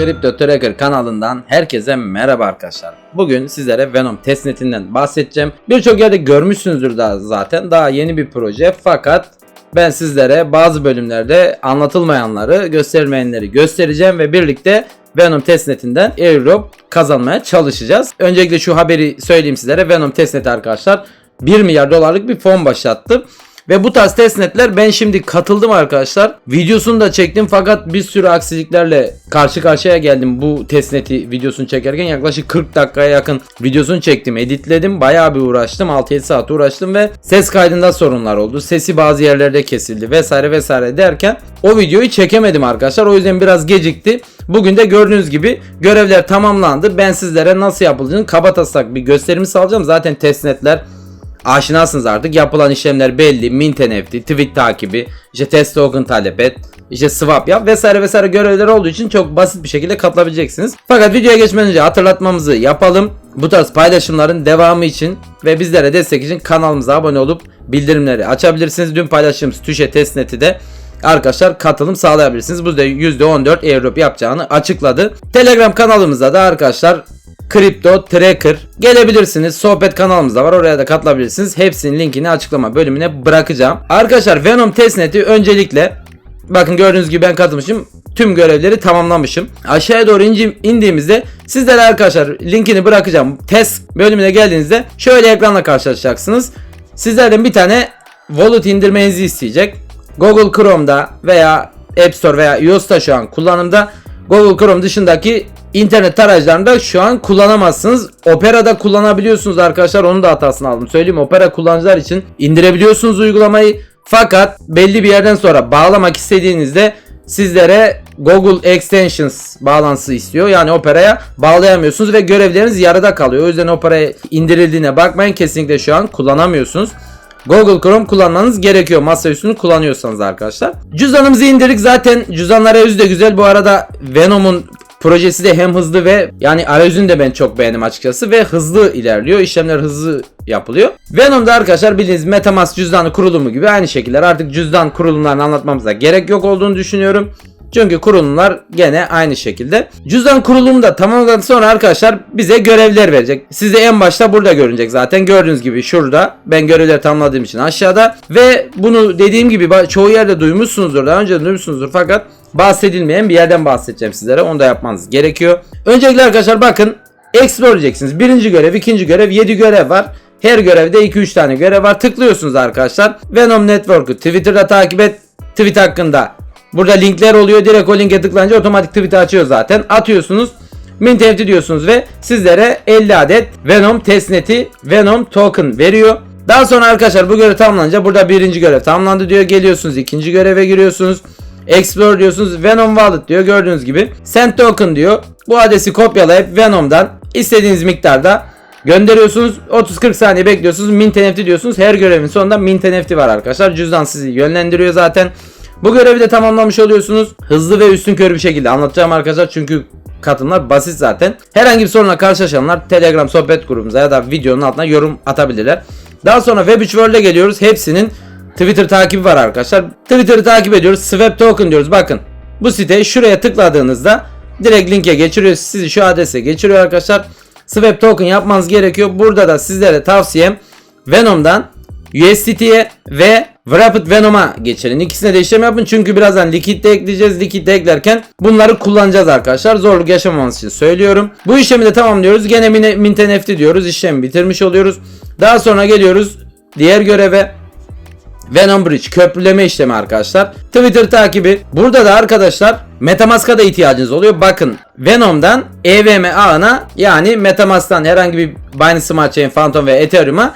Crypto Tracker kanalından herkese merhaba arkadaşlar. Bugün sizlere Venom testnetinden bahsedeceğim. Birçok yerde görmüşsünüzdür daha zaten. Daha yeni bir proje fakat ben sizlere bazı bölümlerde anlatılmayanları, gösterilmeyenleri göstereceğim ve birlikte Venom testnetinden airdrop kazanmaya çalışacağız. Öncelikle şu haberi söyleyeyim sizlere. Venom testneti arkadaşlar 1 milyar dolarlık bir fon başlattı. Ve bu tarz testnetler ben şimdi katıldım arkadaşlar. Videosunu da çektim fakat bir sürü aksiliklerle karşı karşıya geldim bu testneti videosunu çekerken. Yaklaşık 40 dakikaya yakın videosunu çektim, editledim. Bayağı bir uğraştım. 6-7 saat uğraştım ve ses kaydında sorunlar oldu. Sesi bazı yerlerde kesildi vesaire vesaire derken o videoyu çekemedim arkadaşlar. O yüzden biraz gecikti. Bugün de gördüğünüz gibi görevler tamamlandı. Ben sizlere nasıl yapıldığını kaba taslak bir gösterimi sağlayacağım. Zaten testnetler aşinasınız artık. Yapılan işlemler belli. Mint NFT, tweet takibi, işte test token talep et, işte swap yap vesaire vesaire görevler olduğu için çok basit bir şekilde katılabileceksiniz. Fakat videoya geçmeden önce hatırlatmamızı yapalım. Bu tarz paylaşımların devamı için ve bizlere destek için kanalımıza abone olup bildirimleri açabilirsiniz. Dün paylaştığımız Tüşe testneti de arkadaşlar katılım sağlayabilirsiniz. Bu da %14 airdrop yapacağını açıkladı. Telegram kanalımızda da arkadaşlar Crypto Tracker gelebilirsiniz. Sohbet kanalımız da var. Oraya da katılabilirsiniz. Hepsinin linkini açıklama bölümüne bırakacağım. Arkadaşlar Venom testneti öncelikle bakın gördüğünüz gibi ben katılmışım. Tüm görevleri tamamlamışım. Aşağıya doğru indiğimizde sizlere arkadaşlar linkini bırakacağım. Test bölümüne geldiğinizde şöyle ekranla karşılaşacaksınız. Sizlerden bir tane wallet indirmenizi isteyecek. Google Chrome'da veya App Store veya iOS'ta şu an kullanımda. Google Chrome dışındaki internet tarayıcılarında şu an kullanamazsınız. Opera'da kullanabiliyorsunuz arkadaşlar. Onun da hatasını aldım. Söyleyeyim Opera kullanıcılar için indirebiliyorsunuz uygulamayı. Fakat belli bir yerden sonra bağlamak istediğinizde sizlere Google Extensions bağlantısı istiyor. Yani Opera'ya bağlayamıyorsunuz ve görevleriniz yarıda kalıyor. O yüzden Opera'ya indirildiğine bakmayın. Kesinlikle şu an kullanamıyorsunuz. Google Chrome kullanmanız gerekiyor masaüstünü kullanıyorsanız arkadaşlar. Cüzdanımızı indirdik zaten cüzdanlar arayüzü de güzel. Bu arada Venom'un projesi de hem hızlı ve yani arayüzünü de ben çok beğendim açıkçası ve hızlı ilerliyor. İşlemler hızlı yapılıyor. Venom'da arkadaşlar bildiğiniz Metamask cüzdanı kurulumu gibi aynı şekiller. Artık cüzdan kurulumlarını anlatmamıza gerek yok olduğunu düşünüyorum. Çünkü kurulumlar gene aynı şekilde. Cüzdan kurulumu da tamamladıktan sonra arkadaşlar bize görevler verecek. Size en başta burada görünecek zaten. Gördüğünüz gibi şurada. Ben görevleri tamamladığım için aşağıda. Ve bunu dediğim gibi çoğu yerde duymuşsunuzdur. Daha önce duymuşsunuzdur fakat bahsedilmeyen bir yerden bahsedeceğim sizlere. Onu da yapmanız gerekiyor. Öncelikle arkadaşlar bakın. Explore edeceksiniz. Birinci görev, ikinci görev, 7 görev var. Her görevde 2-3 tane görev var. Tıklıyorsunuz arkadaşlar. Venom Network'u Twitter'da takip et. Tweet hakkında Burada linkler oluyor. Direkt o linke tıklayınca otomatik tweet'i açıyor zaten. Atıyorsunuz. Mint NFT diyorsunuz ve sizlere 50 adet Venom testneti Venom token veriyor. Daha sonra arkadaşlar bu görev tamamlanınca burada birinci görev tamamlandı diyor. Geliyorsunuz ikinci göreve giriyorsunuz. Explore diyorsunuz. Venom Wallet diyor gördüğünüz gibi. Send token diyor. Bu adresi kopyalayıp Venom'dan istediğiniz miktarda gönderiyorsunuz. 30-40 saniye bekliyorsunuz. Mint NFT diyorsunuz. Her görevin sonunda Mint NFT var arkadaşlar. Cüzdan sizi yönlendiriyor zaten. Bu görevi de tamamlamış oluyorsunuz. Hızlı ve üstün körü bir şekilde anlatacağım arkadaşlar çünkü katılımlar basit zaten. Herhangi bir sorunla karşılaşanlar Telegram sohbet grubumuza ya da videonun altına yorum atabilirler. Daha sonra Web3 World'e geliyoruz. Hepsinin Twitter takibi var arkadaşlar. Twitter'ı takip ediyoruz. Swap token diyoruz. Bakın bu siteye şuraya tıkladığınızda direkt linke geçiriyor. Sizi şu adrese geçiriyor arkadaşlar. Swap token yapmanız gerekiyor. Burada da sizlere tavsiyem Venom'dan USDT'ye ve Wrapped Venom'a geçelim. İkisine de işlem yapın çünkü birazdan likit de ekleyeceğiz. Likit de eklerken bunları kullanacağız arkadaşlar. Zorluk yaşamamanız için söylüyorum. Bu işlemi de tamamlıyoruz. Gene Mine- Mint NFT diyoruz. İşlemi bitirmiş oluyoruz. Daha sonra geliyoruz diğer göreve. Venom Bridge köprüleme işlemi arkadaşlar. Twitter takibi. Burada da arkadaşlar Metamask'a da ihtiyacınız oluyor. Bakın Venom'dan EVM ağına yani Metamask'tan herhangi bir Binance Smart Chain, Phantom ve Ethereum'a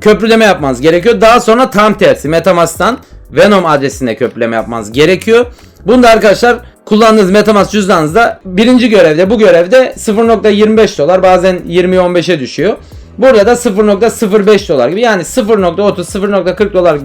köprüleme yapmanız gerekiyor. Daha sonra tam tersi Metamask'tan Venom adresine köprüleme yapmanız gerekiyor. Bunu da arkadaşlar kullandığınız Metamask cüzdanınızda birinci görevde bu görevde 0.25 dolar bazen 20'ye 15'e düşüyor. Burada da 0.05 dolar gibi yani 0.30 0.40 dolar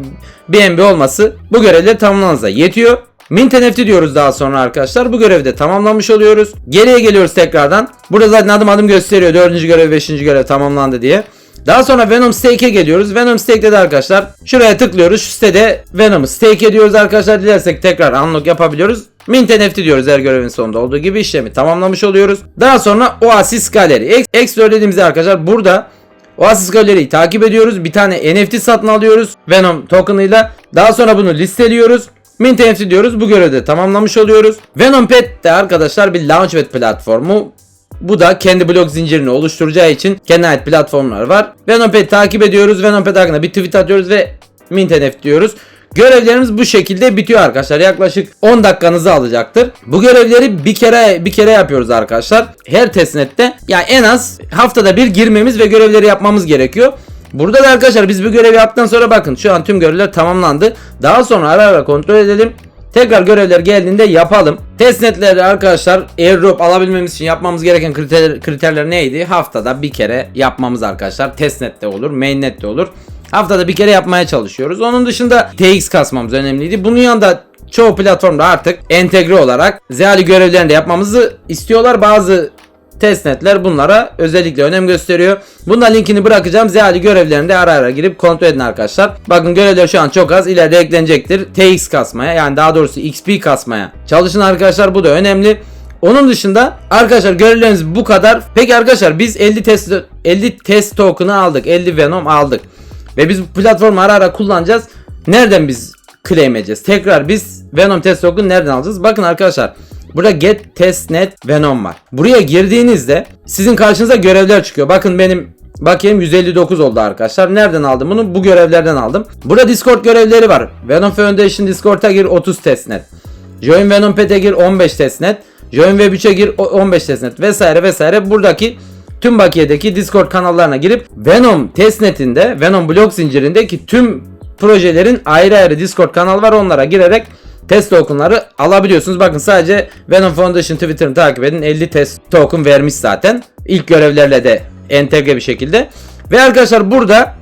BNB olması bu görevleri tamamlamanıza yetiyor. Mint NFT diyoruz daha sonra arkadaşlar. Bu görevi de tamamlamış oluyoruz. Geriye geliyoruz tekrardan. Burada zaten adım adım gösteriyor. 4. görev 5. görev tamamlandı diye. Daha sonra Venom Stake'e geliyoruz. Venom Stake'de de arkadaşlar şuraya tıklıyoruz. Şu sitede Venom'u stake ediyoruz arkadaşlar. Dilersek tekrar unlock yapabiliyoruz. Mint NFT diyoruz her görevin sonunda olduğu gibi işlemi tamamlamış oluyoruz. Daha sonra Oasis Gallery. Extra dediğimizde arkadaşlar burada Oasis Gallery'yi takip ediyoruz. Bir tane NFT satın alıyoruz Venom token'ıyla. Daha sonra bunu listeliyoruz. Mint NFT diyoruz. Bu görevi de tamamlamış oluyoruz. Venom Pet de arkadaşlar bir launchpad platformu. Bu da kendi blok zincirini oluşturacağı için kendine ait platformlar var. Venomped'i takip ediyoruz. Venomped hakkında bir tweet atıyoruz ve Mint NFT diyoruz. Görevlerimiz bu şekilde bitiyor arkadaşlar. Yaklaşık 10 dakikanızı alacaktır. Bu görevleri bir kere bir kere yapıyoruz arkadaşlar. Her testnette yani en az haftada bir girmemiz ve görevleri yapmamız gerekiyor. Burada da arkadaşlar biz bu görevi yaptıktan sonra bakın şu an tüm görevler tamamlandı. Daha sonra ara ara kontrol edelim. Tekrar görevler geldiğinde yapalım. Testnetleri arkadaşlar airdrop alabilmemiz için yapmamız gereken kriter, kriterler neydi? Haftada bir kere yapmamız arkadaşlar. Testnette olur, mainnette olur. Haftada bir kere yapmaya çalışıyoruz. Onun dışında TX kasmamız önemliydi. Bunun yanında çoğu platformda artık entegre olarak Zeali görevlerini de yapmamızı istiyorlar. Bazı testnetler bunlara özellikle önem gösteriyor. Bunda linkini bırakacağım. Zeali görevlerini de ara ara girip kontrol edin arkadaşlar. Bakın görevler şu an çok az. İleride eklenecektir. TX kasmaya yani daha doğrusu XP kasmaya çalışın arkadaşlar. Bu da önemli. Onun dışında arkadaşlar görevlerimiz bu kadar. Peki arkadaşlar biz 50 test 50 test token'ı aldık. 50 Venom aldık. Ve biz bu platformu ara ara kullanacağız. Nereden biz claim edeceğiz? Tekrar biz Venom test token nereden alacağız? Bakın arkadaşlar. Burada get testnet Venom var. Buraya girdiğinizde sizin karşınıza görevler çıkıyor. Bakın benim Bakayım 159 oldu arkadaşlar. Nereden aldım bunu? Bu görevlerden aldım. Burada Discord görevleri var. Venom Foundation Discord'a gir 30 testnet. Join Venom Pet'e gir 15 testnet. Join Web 3'e gir 15 testnet vesaire vesaire. Buradaki tüm bakiyedeki Discord kanallarına girip Venom testnetinde, Venom blok zincirindeki tüm projelerin ayrı ayrı Discord kanal var. Onlara girerek test tokenları alabiliyorsunuz. Bakın sadece Venom Foundation Twitter'ını takip edin. 50 test token vermiş zaten. İlk görevlerle de entegre bir şekilde. Ve arkadaşlar burada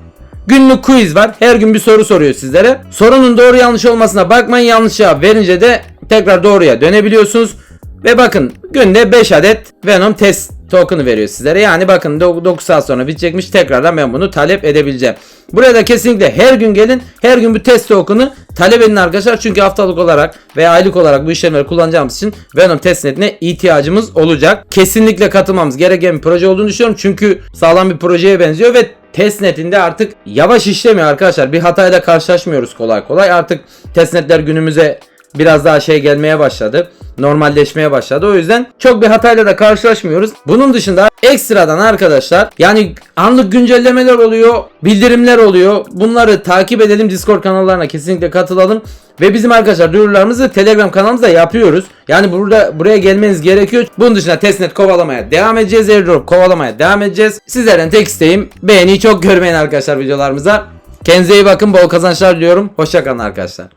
günlük quiz var. Her gün bir soru soruyor sizlere. Sorunun doğru yanlış olmasına bakmayın. Yanlış cevap verince de tekrar doğruya dönebiliyorsunuz. Ve bakın günde 5 adet Venom test token'ı veriyor sizlere. Yani bakın 9 saat sonra bitecekmiş. Tekrardan ben bunu talep edebileceğim. Buraya da kesinlikle her gün gelin. Her gün bir test token'ı talep edin arkadaşlar. Çünkü haftalık olarak veya aylık olarak bu işlemleri kullanacağımız için Venom testnetine ihtiyacımız olacak. Kesinlikle katılmamız gereken bir proje olduğunu düşünüyorum. Çünkü sağlam bir projeye benziyor ve testnetinde artık yavaş işlemiyor arkadaşlar. Bir hatayla karşılaşmıyoruz kolay kolay. Artık testnetler günümüze biraz daha şey gelmeye başladı. Normalleşmeye başladı. O yüzden çok bir hatayla da karşılaşmıyoruz. Bunun dışında ekstradan arkadaşlar yani anlık güncellemeler oluyor, bildirimler oluyor. Bunları takip edelim. Discord kanallarına kesinlikle katılalım. Ve bizim arkadaşlar duyurularımızı Telegram kanalımızda yapıyoruz. Yani burada buraya gelmeniz gerekiyor. Bunun dışında testnet kovalamaya devam edeceğiz. Airdrop kovalamaya devam edeceğiz. Sizlerden tek isteğim beğeniyi çok görmeyin arkadaşlar videolarımıza. Kendinize iyi bakın. Bol kazançlar diliyorum. Hoşçakalın arkadaşlar.